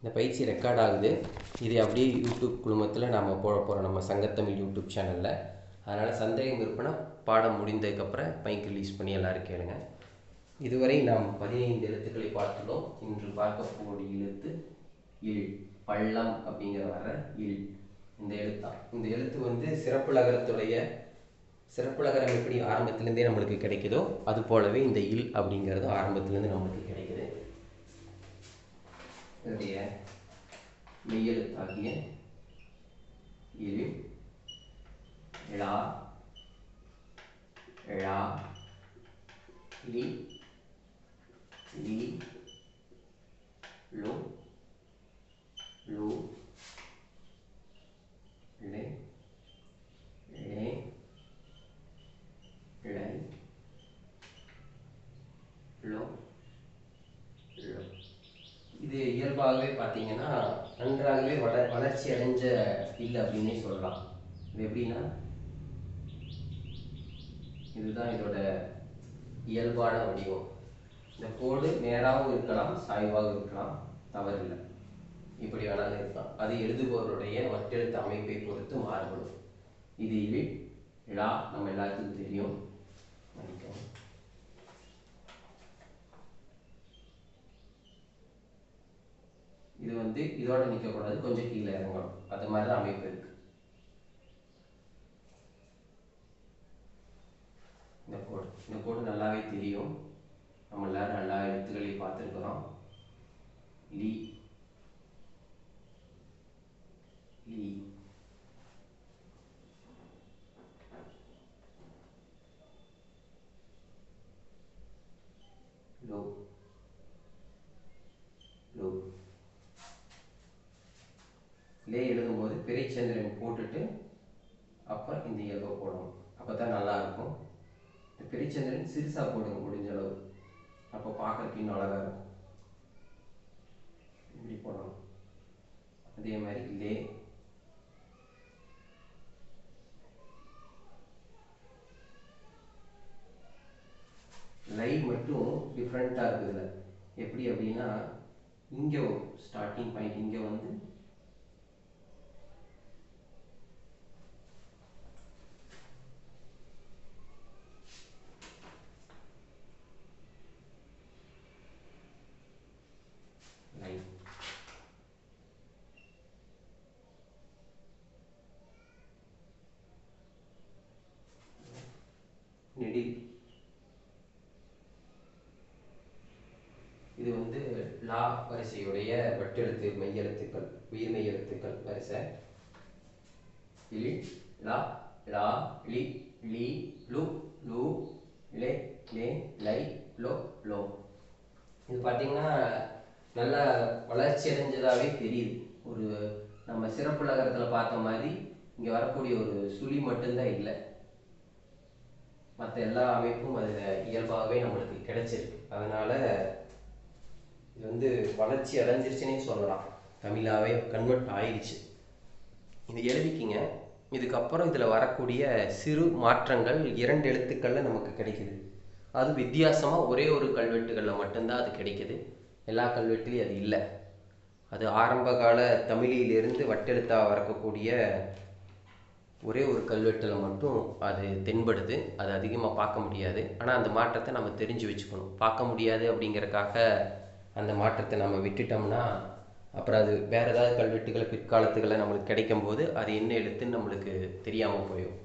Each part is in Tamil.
இந்த பயிற்சி ரெக்கார்ட் ஆகுது. இது அப்படியே யூடியூப் குழுமத்தில் நாம் போட போகிறோம் நம்ம சங்கத்தமிழ் யூடியூப் சேனலில் அதனால் சந்தேகம் இருப்பேன்னா பாடம் முடிந்ததுக்கப்புறம் பைக் ரிலீஸ் பண்ணி எல்லோரும் கேளுங்க. இதுவரை நாம் பதினைந்து எழுத்துக்களை பார்த்துள்ளோம். இன்று பார்க்கக்கூடிய எழுத்து இல் பள்ளம் அப்படிங்கிற வர இல். இந்த எழுத்தான் இந்த எழுத்து வந்து சிறப்புழகரத்துடைய சிறப்பு நகரம் எப்படி ஆரம்பத்துலேருந்தே நம்மளுக்கு கிடைக்குதோ அது போலவே இந்த இல் அப்படிங்கிறது ஆரம்பத்திலேருந்து நம்மளுக்கு கிடைக்கும் கிடைக்குது இதனுடைய மெய்யெழுத்தாகிய இல் ழா ழா லி லி லு லு லே லே ழை லோ லோ இது இயல்பாகவே பார்த்தீங்கன்னா நன்றாகவே வள வளர்ச்சி அடைஞ்ச இல்லை அப்படின்னே சொல்லலாம். இது எப்படின்னா இதுதான் இதோட இயல்பான வடிவம். இந்த கோடு நேராகவும் இருக்கலாம் சாய்வாகவும் இருக்கலாம் தவறில்லை. இப்படி வேணாலும் இருக்கலாம். அது எழுதுபவருடைய வட்டெழுத்து அமைப்பை பொறுத்து மாறுபடும். இது ழா இழா நம்ம எல்லாத்துக்கும் தெரியும். மன்னிக்கவும். இது வந்து இதோட நிற்கக்கூடாது கொஞ்சம் கீழே இறங்கணும். அது மாதிரி தான் அமைப்பு இருக்கு. இந்த கோடு இந்த கோடு நல்லாவே தெரியும். நம்ம எல்லாரும் நல்லா எழுத்துக்களை பார்த்துருக்குறோம். லீ. லீ. லோ. லோ. லே எழுதும்போது பிறைச்சந்திரன் போட்டுட்டு அப்போ இந்த இயல்பை போடணும். அப்போ தான் நல்லா இருக்கும். இந்த பிறைச்சந்திரன் சிறுசாக போடுங்க முடிஞ்ச அளவு. அப்போ பார்க்கறதுக்கு இன்னும் அழகாக இருக்கும். இப்படி போடணும். அதே மாதிரி லே. லை மட்டும் டிஃப்ரெண்ட்டாக இருக்குதுல எப்படி அப்படின்னா இங்கே ஸ்டார்டிங் பாயிண்ட் இங்கே வந்து லை நெடில் இது வந்து லா வரிசையுடைய வட்டெழுத்து மெய்யெழுத்துக்கள் உயிர் மெய்யெழுத்துக்கள் வரிசை. லி லா லா லி லி லு லு லே லே லை லோ லோ. இது பார்த்தீங்கன்னா நல்ல வளர்ச்சி அடைஞ்சதாகவே தெரியுது. ஒரு நம்ம சிறப்புலகத்தில் பார்த்த மாதிரி இங்கே வரக்கூடிய ஒரு சுழி மட்டும்தான் இல்லை. மற்ற எல்லா அமைப்பும் அதில் இயல்பாகவே நம்மளுக்கு கிடைச்சிருக்கு. அதனால் இது வந்து வளர்ச்சி அடைஞ்சிருச்சுன்னே சொல்லலாம். தமிழாவே கன்வெர்ட் ஆயிடுச்சு. இது எழுதிக்கிங்க. இதுக்கப்புறம் இதில் வரக்கூடிய சிறு மாற்றங்கள் இரண்டு எழுத்துக்களில் நமக்கு கிடைக்குது. அது வித்தியாசமாக ஒரே ஒரு கல்வெட்டுகளில் மட்டும்தான் அது கிடைக்குது. எல்லா கல்வெட்டுலேயும் அது இல்லை. அது ஆரம்ப கால தமிழிலிருந்து வட்டெழுத்தாக வரக்கூடிய ஒரே ஒரு கல்வெட்டில் மட்டும் அது தென்படுது. அது அதிகமாக பார்க்க முடியாது. ஆனால் அந்த மாற்றத்தை நம்ம தெரிஞ்சு வச்சுக்கணும். பார்க்க முடியாது அப்படிங்கிறக்காக அந்த மாற்றத்தை நம்ம விட்டுட்டோம்னா அப்புறம் அது வேற ஏதாவது கல்வெட்டுகள் பிற்காலத்துகளில் நம்மளுக்கு கிடைக்கும் போது அது என்ன எழுத்துன்னு நம்மளுக்கு தெரியாமல் போயிடும்.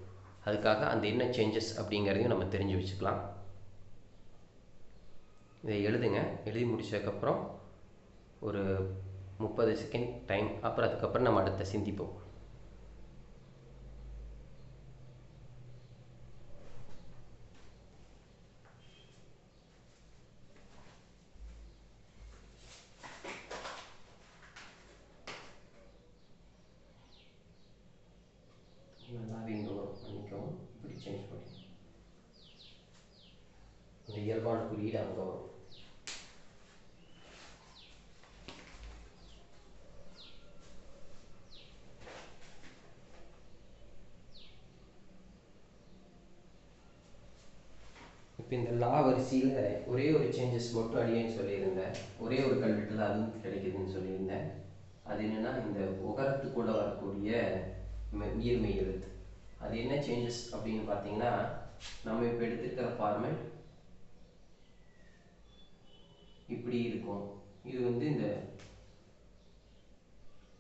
அதுக்காக அந்த என்ன சேஞ்சஸ் அப்படிங்கிறதையும் நம்ம தெரிஞ்சு வச்சுக்கலாம். இதை எழுதுங்க. எழுதி முடிச்சதுக்கப்புறம் ஒரு முப்பது செகண்ட் டைம் அப்புறம் அதுக்கப்புறம் நம்ம அடுத்த சிந்திப்போம். நல்லாவே இங்கே வரும் மன்னிக்கவும் இப்படி சேஞ்ச் பண்ணி இந்த இயல்பான குறியீடு அங்கே வரும் இப்போ இந்த லா வரிசையில் ஒரே ஒரு சேஞ்சஸ் மட்டும் அடியேன்னு சொல்லியிருந்தேன். ஒரே ஒரு கல்வெட்டில் அதுவும் கிடைக்குதுன்னு சொல்லியிருந்தேன். அது என்னன்னா இந்த உகரத்துக்குள்ளே வரக்கூடிய நீர்மை எழுத்து. அது என்ன சேஞ்சஸ் அப்படின்னு பார்த்தீங்கன்னா நம்ம இப்போ எடுத்துருக்கிற ஃபார்மேட் இப்படி இருக்கும். இது வந்து இந்த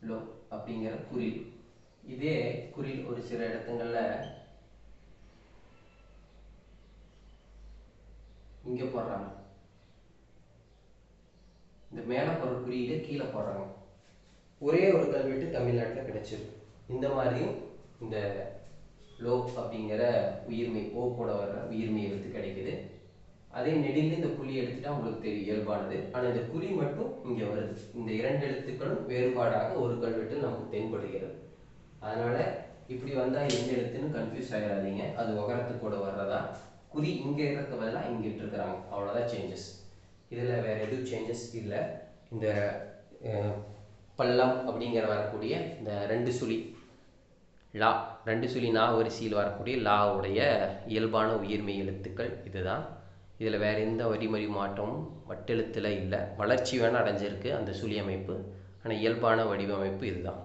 லோ அப்படிங்கிற குறில். இதே குறில் ஒரு சில இடத்துங்களில் இங்க போடுறாங்க. இந்த மேலே போடுற குறியீடு கீழே போடுறாங்க. ஒரே ஒரு கல்வெட்டு தமிழ்நாட்டில் கிடைச்சிருக்கு. இந்த மாதிரியும் இந்த லோ அப்படிங்கிற உயிர்மை ஓ கூட வர்ற உயிர்மை எழுத்து கிடைக்குது. அதே நெடில் இந்த புள்ளி எடுத்துட்டா உங்களுக்கு தெரியும் இயல்பானது. ஆனால் இந்த குறி மட்டும் இங்கே வருது. இந்த இரண்டு எழுத்துக்களும் வேறுபாடாக ஒரு கல்வெட்டில் நமக்கு தென்படுகிறது. அதனால இப்படி வந்தால் எந்த எழுத்துன்னு கன்ஃபியூஸ் ஆகிடாதீங்க அது உகரத்து கூட வர்றதா? குறி இங்கே இருக்க பதிலாக இங்கே இட்டுருக்குறாங்க. அவ்வளோதான் சேஞ்சஸ் இதில் வேற எதுவும் சேஞ்சஸ் இல்லை. இந்த பள்ளம் அப்படிங்கிற வரக்கூடிய இந்த ரெண்டு சுழி லா ரெண்டு சொல்லி நா வரிசையில் வரக்கூடிய லாவுடைய இயல்பான உயிர்மெய் எழுத்துக்கள் இதுதான். இதில் வேறு எந்த வரிமறி மாற்றமும் வட்டெழுத்தில் இல்லை. வளர்ச்சி வேணால் அடைஞ்சிருக்கு அந்த சுழி அமைப்பு ஆனால் இயல்பான வடிவமைப்பு இதுதான்.